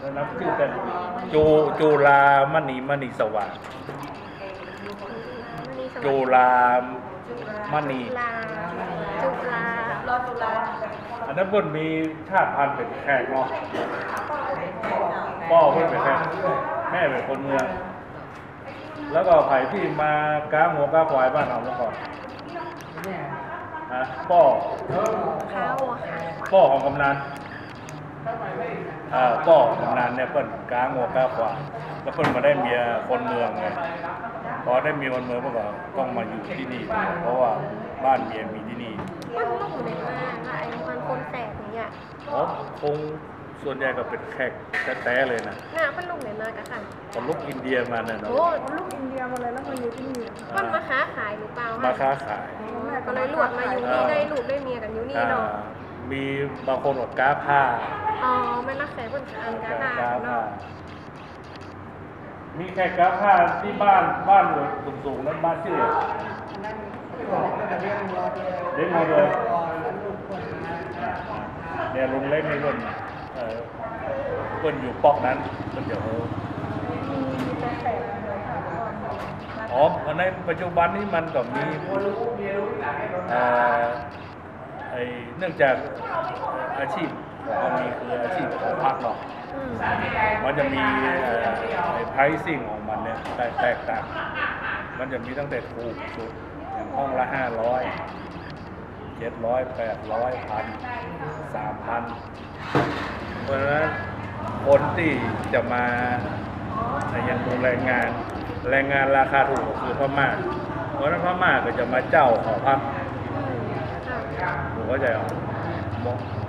แล้วนับชื่อกันจูจูลามณีมณีสว่างมณีสวัสดิ์จูลามณีจุฬาจุฬารอตุลาอันนั้นเพิ่นมีชาติพันธุ์เป็นแขกเนาะพ่อเพิ่นเป็นแขกแม่เป็นคนเมือง แล้วก็ไผ่ที่มากาหัวกาควายบ้านเราเมื่อก่อนฮะพ่อข้าวอะค่ะพ่อของกำนัน อ่าพ่อของกำนันเนี่ยเพิ่นกาหัวกาควายแล้วเพิ่นมาได้เมียคนเมืองไงพอได้เมียคนเมืองเมื่อก่อนต้องมาอยู่ที่นี่ เพราะว่าบ้านเมียมีที่นี่มันลูกอยู่ในมากอะไอ้มันคนแสบอย่างเงี้ยอ๋อคงส่วนใหญ่ก็เป็นแขกแท้ๆเลยนะหน้ามันลูกไหนมากอะค่ะคนลูกอินเดียมาเนี่ยเนาะโอ้ลูกอินเดียมาเลยแล้วมาอยู่ที่นี่มันมาค้าขายหรือเปล่ามาคะค้าขายก็เลยหลวดมาอยู่นี่ได้ลูกได้เมียกันอยู่นี่อ่าเนาะ มีบางคนอดก้าผ้าอ๋อไม่รักแสบเพิ่นอันกันหนาก้าผ้าเนาะมีแขกก้าผ้าที่บ้านบ้านสูงๆนั้นบ้านชื่ออะไรเล็กมาเลยเนี่ยลุงเล็กนี่เพิ่นเอ่อเพิ่นอยู่ปอกนั้นเพิ่นเดี๋ยวมีตัวแสบเลยค่ะอ๋อในปัจจุบันนี้มันก็มีเอ่อไอ เนื่องจากอาชีพของเขามีคืออาชีพของพักเนาะอืมมันจะมีเอ่อไอ้ไพรซิ่งของมันเนี่ยแตกแตกต่าง มันจะมีตั้งแต่ถูกสุดอย่างห้องละห้าร้อยเจ็ดร้อยแปดร้อยพันสามพันเพราะฉะนั้นคนที่จะมาอย่างดูแรงงาน แรงงานราคาถูกก็คือพม่าเพราะฉะนั้นพม่าก็จะมาเจ้าขอพักอืมค่ะ ผมเข้าใจเหรอ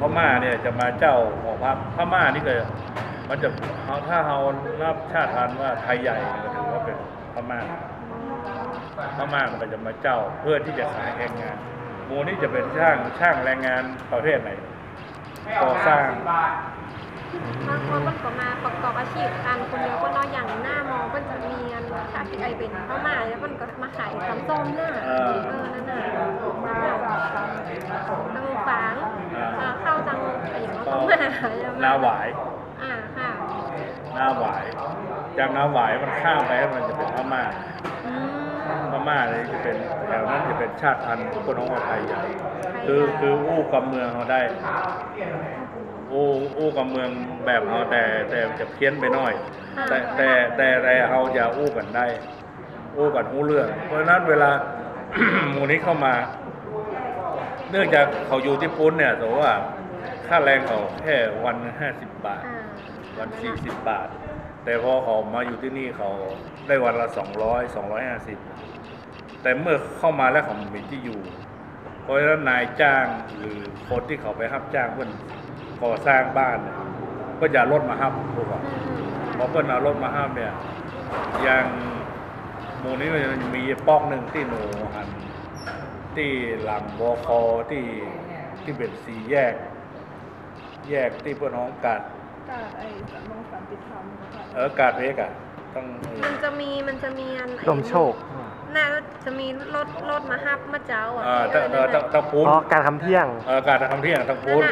พม่าเนี่ยจะมาเจ้าของพระพม่านี่ก็มันจะเอาถ้าเรานับชาติพันธุ์ว่าไทยใหญ่ก็ถือว่าเป็นพม่าพม่ามันก็จะมาเจ้าเพื่อที่จะขายแรงงานหมูนี่จะเป็นช่างช่างแรงงานประเภทไหนก่อสร้างบางคนมันก็มาประกอบอาชีพกันคนเดียวก็เนาะอย่างหน้ามองมันจะมีอันค่ะที่ไอเป็นเข้ามาแล้วมันก็มาขายตำส้มหน้าเออนั่นน่ะ มาจากทาง ตังฝางเอ่อเข้าตังไอ้อย่างเข้ามา นาหวายอ่าค่ะนาหวาย จากนาหวายมันข้ามไปมันจะเป็นพม่าอืม พม่าเลยจะเป็นแถวนั้นจะเป็นชาติพันธุ์คนของไทยใหญ่คือคืออู้กับเมืองเขาได้ อู้อู้กับเมืองแบบเขาแต่แต่จะเพี้ยนไปหน่อย แต่แต่แต่แต่เขาจะอู้กันได้ อู้กันอู้เรื่อง เพราะฉะนั้นเวลา หมูนี้เข้ามา เนื่องจากเขาอยู่ที่ปุ้นเนี่ยแต่ว่า ค่าแรงเขาแค่วันห้าสิบบาทอ่าวันสี่สิบบาท แต่พอเขามาอยู่ที่นี่เขาได้วันละสองร้อยสองร้อยห้าสิบแต่เมื่อเข้ามาแล้วเขามีที่อยู่ เพราะฉะนั้นนายจ้างหรือคนที่เขาไปรับจ้างเพื่อนก่อสร้างบ้านเนี่ยก็อย่ารถมารับถูกป่ะอืมพอเพื่อนเอารถมาห้ามเนี่ยอย่างหมู่นี้มันจะมีปอกหนึ่งที่หนูหันที่หลังบคที่ที่เป็นสีแยก แยกที่เพื่อนห้องกัดกาดไอ้สำนองสันติธรรมนะคะเออกาดเพกอะต้องมันจะมีมันจะมีอันลมโชคน่าจะมีรถรถมาฮับมาเจ้าอะเอ่อที่ตะเอ่อตะตะปูนอ๋อการทำเที่ยงเออการทำเที่ยงตะปูน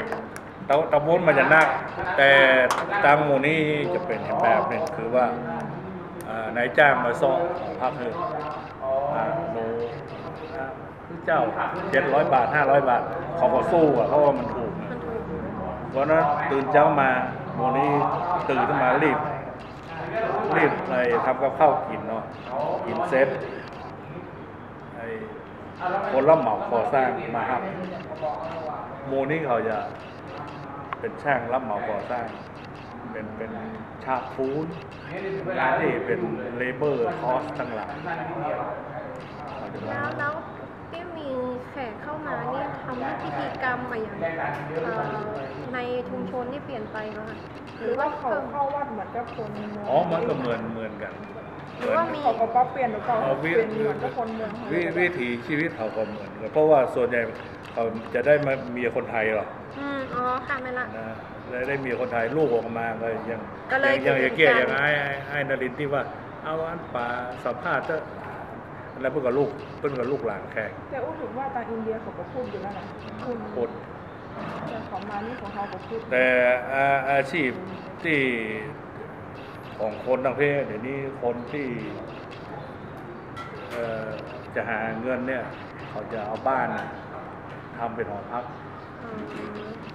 ตะตะปูนมันจะนัก แต่ตังหมู่นี้จะเป็นอีกแบบหนึ่งคือว่าเอ่อนายจ้างมาซ่อมพักหนึ่งอ่าหนูอ่าเจ้าเจ็ดร้อยบาทห้าร้อยบาทเขาก็สู้อะเพราะว่ามันถูกมันถูก เพราะนั้นตื่นเช้ามาหมู่นี้ตื่นขึ้นมารีบ รีบเลยทำกับข้าวกินเนาะกินเซ็ตไอ้คนรับเหมาก่อสร้างมาครับมูนี่เขาจะเป็นช่างรับเหมาก่อสร้าง เป็นเป็นชาฟูนงานที่เป็นเลเบอร์คอสทั้งหลายแล้วแล้วที่มีแขกเข้ามาเนี่ยทำ พิธีกรรมมาอย่างเอ่อในชุมชนที่เปลี่ยนไปไหมคะหรือว่าเขาเข้าวัดเหมือนกับคนเมืองอ๋อมันก็เหมือนเหมือนกันหรือว่ามีเขาก็ป๊อปเปลี่ยนหรือเปล่าเอาวิเป็นเหมือนกับคนเมืองวิวิถีชีวิตเขาก็เหมือนกันเพราะว่าส่วนใหญ่เขาจะได้มามีคนไทยหรอกอืมอ๋อค่ะไม่ละนะได้ได้มีคนไทยลูกออกมาก็ยังก็เลยยังยังเป็นอย่างเกี้ยการอย่างไอ้ไอ้ไอ้นรินทร์ที่ว่าเอาอันป่าสัมภาษณ์เถอะ แล้วเพื่อนกับลูกเพื่อนกับลูกหลานแขกแต่อู้ถึงว่าทางอินเดียเขาก็พูดอยู่แล้วนะคุณพูดแต่ของมานี่ของเขาก็พูดแต่อาอาชีพที่ของคนต่างประเทศเดี๋ยวนี้คนที่เอ่อจะหาเงินเนี่ย เขาจะเอาบ้านน่ะทำเป็นหอพักอืม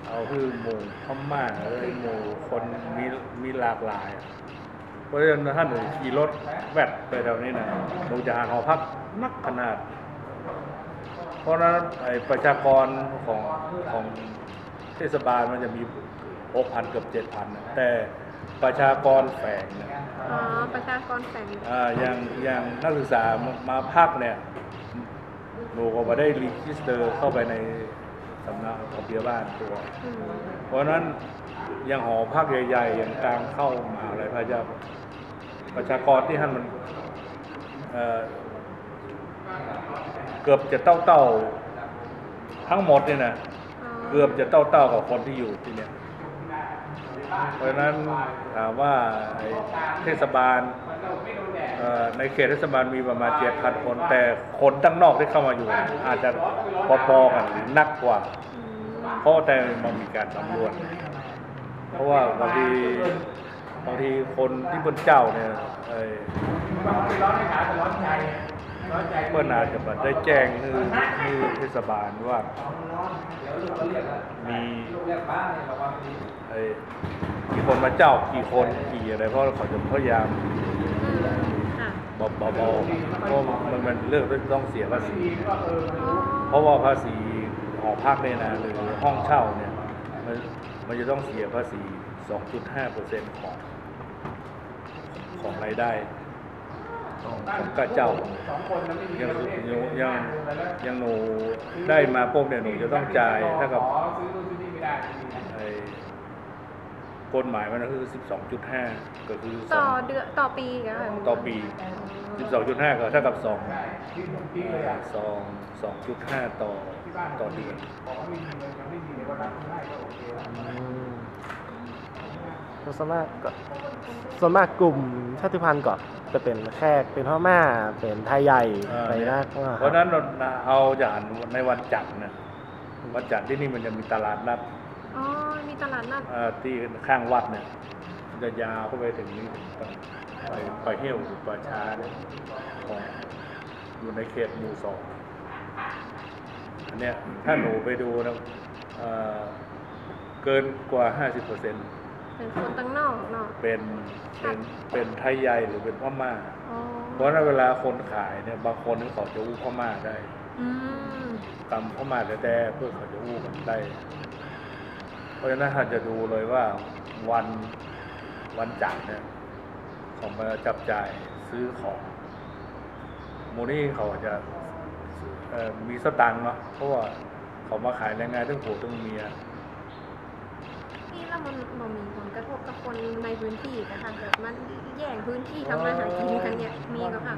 เอาคือหมู่พม่าเอ้ยหมู่คนมีมีหลากหลายอะ เพราะฉะนั้นถ้าหนูขี่รถแวดไปแถวนี้นะหนูจะหาหอพักนักขนาด เพราะฉะนั้นไอ้ประชากรของของเทศบาลมันจะมีหกพันเกือบเจ็ดพันแต่ประชากรแฝงเนี่ยอ๋อประชากรแฝงอ่าอย่างอย่างนักศึกษามามาพักเนี่ยหนูก็มาได้รีจิสเตอร์เข้าไปในสำนักของเบียบ้านตัวอืมเพราะฉะนั้น อย่างหอพักใหญ่ๆ อย่างกลางเข้ามหาอะไรพระเจ้าประชากรที่ท่านมันเอ่อเกือบจะเต้าเต้าๆทั้งหมดเนี่ยนะอ๋อเกือบจะเต้าเต้าๆกับคนที่อยู่ที่เนี่ยเพราะฉะนั้นถามว่าไอ้เทศบาลเอ่อในเขตเทศบาลมีประมาณเจ็ดพันคน แต่คนตั้งนอกที่เข้ามาอยู่ อาจจะพอๆกันหรือนักกว่าอืมเพราะแต่มันมีการสำรวจ เพราะว่าบางทีบางทีคนที่บนเจ้าเนี่ยเอ่อเพื่อนอาจจะแบบได้แจ้งคือคือเทศบาลว่า มีไอ้กี่คนมาเจ้ากี่คนกี่อะไรเพราะเขาจะพยายามเบาๆเพราะมันมันเรื่องที่ต้องเสียภาษี เพราะว่าภาษีหอพักเนี่ยนะหรือห้องเช่าเนี่ยมัน มันจะต้องเสียภาษี 2.5%ของของรายได้ของของกาเจ้ายังยังยังยังหนูได้มาปุ๊บเนี่ยหนูจะต้องจ่ายเท่ากับไอ กฎหมายมันก็คือ 12.5 ก็คือสต่อองเดือนต่อปีเหรอคะต่อปี 12.5 ก็เท่ากับ2สองสองจุดห้าต่อต่อเดือนส่วนมากก็ส่วนมากกลุ่มชาติพันธุ์ก็จะเป็นแขกเป็นพม่าเป็นไทยใหญ่อ่าไปนะเพราะฉะนั้นเราเอาอย่างในวันจันทร์นะวันจันทร์ที่นี่มันจะมีตลาดนัด อ๋อ มีตลาดนัด เอ่อที่ข้างวัดเนี่ยมันจะยาวเข้าไปถึงนี้ไปไปเที่ยวป่าช้าเนี่ยของอยู่ในเขตหมู่สองอันเนี้ยถ้าหนูไปดูนะเอ่อเกินกว่า 50เปอร์เซ็นต์เป็นคนตั้งนอกเนาะ เป็นเป็นเป็นไทยใหญ่หรือเป็นพม่า อ๋อ เพราะฉะนั้นเวลาคนขายเนี่ยบางคนนี่เขาจะอู้พม่าได้อืมกำพม่าแต่ๆเพื่อเขาจะอู้กันได้เพ ราะฉะนั้นถ้าจะดูเลยว่าวันวันจันทร์เนี่ยเขามาจับจ่ายซื้อของโมนี่เขาจะเอ่อมีสตังค์เนาะเพราะว่าเขามาขายแรงงานทั้งผัวทั้งเมียนี่แล้วมันมันมีผลกระทบกับคนในพื้นที่นะคะแบบมันแย่งพื้นที่ทำมาหากินกันเนี่ยมีก็ค่ะ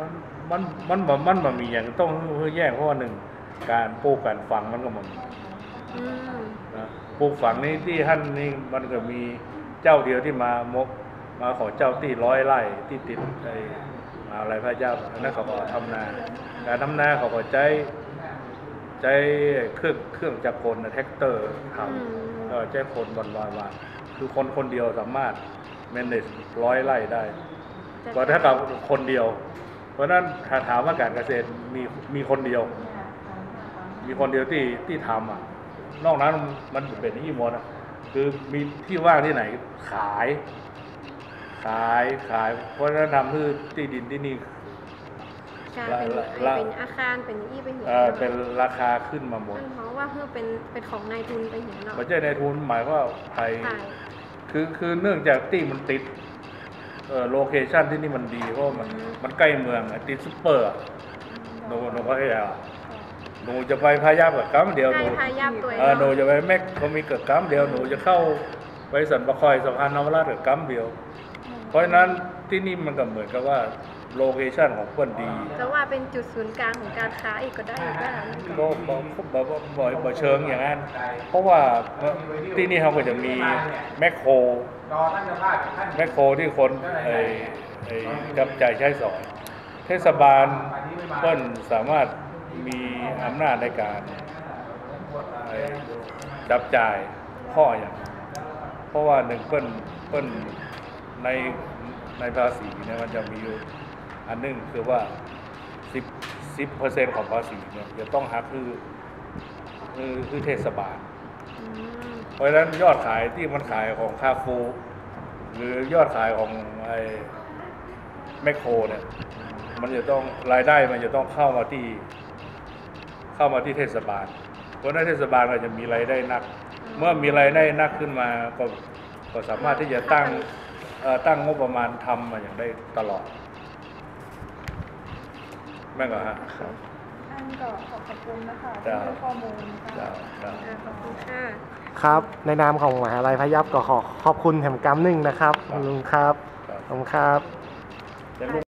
มันมันมันมันมันมีอย่างต้องแยกเพราะว่าหนึ่งการปลูกการฝังมันก็มันอืมนะ ปลูกฝังนี้ที่ท่านนี่มันก็มีเจ้าเดียวที่มามกมาขอเจ้าที่ร้อยไร่ที่ติดในมหาอะไรพระเจ้าอันนั้นเขาก็ทำนาการทำนาเขาก็ใช้ใช้เครื่องเครื่องจักรกลนะแท็กเตอร์ทอืมำก็ใช้คนวันวานวานคือคนคนเดียวสามารถ manage ร้อยไร่ได้ก็ถ้ากับคนเดียว เพราะฉะนั้นถ้าถามว่าการเกษตรมีมีคนเดียว มีคนเดียวที่ที่ทำอะ นอกนั้นมันเป็นที่หมดอะคือมีที่ว่างที่ไหนขาย ขายขายเพราะฉะนั้นทำคือที่ดินที่นี่กลายเป็นละละเป็นอาคารเป็นอย่างอี้ไปเห็นเอ่อเป็นราคาขึ้นมาหมดมันเพราะว่าเพื่อเป็นเป็นของนายทุนไปเห็นเนาะไม่ใช่ในทุนหมายว่าไทยขายคือคือเนื่องจากที่มันติดเอ่อโลเคชันที่นี่มันดีเพราะว่ามันมันใกล้เมืองอะติดซุปเปอร์อะหนูหนูก็ให้อะ หนูจะไปพายากับกัมเดียวหใช่นูพายามตัวเองเออหนูเนาะจะไปแม็กเขามีเกิดกัมเดียวหนูจะเข้าไปสันปะคอยสะพานนวราชกับกัมเดียว เพราะฉะนั้นที่นี่มันก็เหมือนกับว่าโลเคชันของเพื่อนดีจะว่าเป็นจุดศูนย์กลางของการค้าอีกก็ได้ก็ได้ก็บอกบอกบอกบอกบอกเชิงอย่างนั้น เพราะว่าที่นี่เขาก็จะมีแมคโครแมคโครที่คนไอ้ไอ้จับจ่ายใช้สอย เทศบาลเพิ่นสามารถ มีอำนาจในการไอ้จับจ่ายข้ออย่าง เพราะว่าหนึ่งเปิ้นเปิ้นในในภาษีเนี่ยมันจะมีอันหนึงคือว่าสิบสิบเปอร์เซ็นต์ของภาษีเนี่ยจะต้องหักคือคือคือเทศบาล เพราะฉะนั้นยอดขายที่มันขายของคาฟูหรือยอดขายของไอ้แมคโครเนี่ยมันจะต้องรายได้มันจะต้องเข้ามาที่ เข้ามาที่เทศบาลเพราะฉะนั้นเทศบาลก็จะมีรายได้นัก เมื่อมีรายได้นักขึ้นมาก็ก็สามารถที่จะตั้งเอ่อตั้งงบประมาณทำมาอย่างได้ตลอด แม่งเหรอฮะครับอันก็ขอบขอบคุณนะคะจ้าที่ให้ข้อมูลนะคะจ้าจ้าอ่าขอบคุณค่ะครับ ในนามของมหาลัยพยัพก็ขอขอบคุณแห่งกรรมหนึ่งนะครับครับลุงครับครับขอบคุณครับเดี๋ยวลุง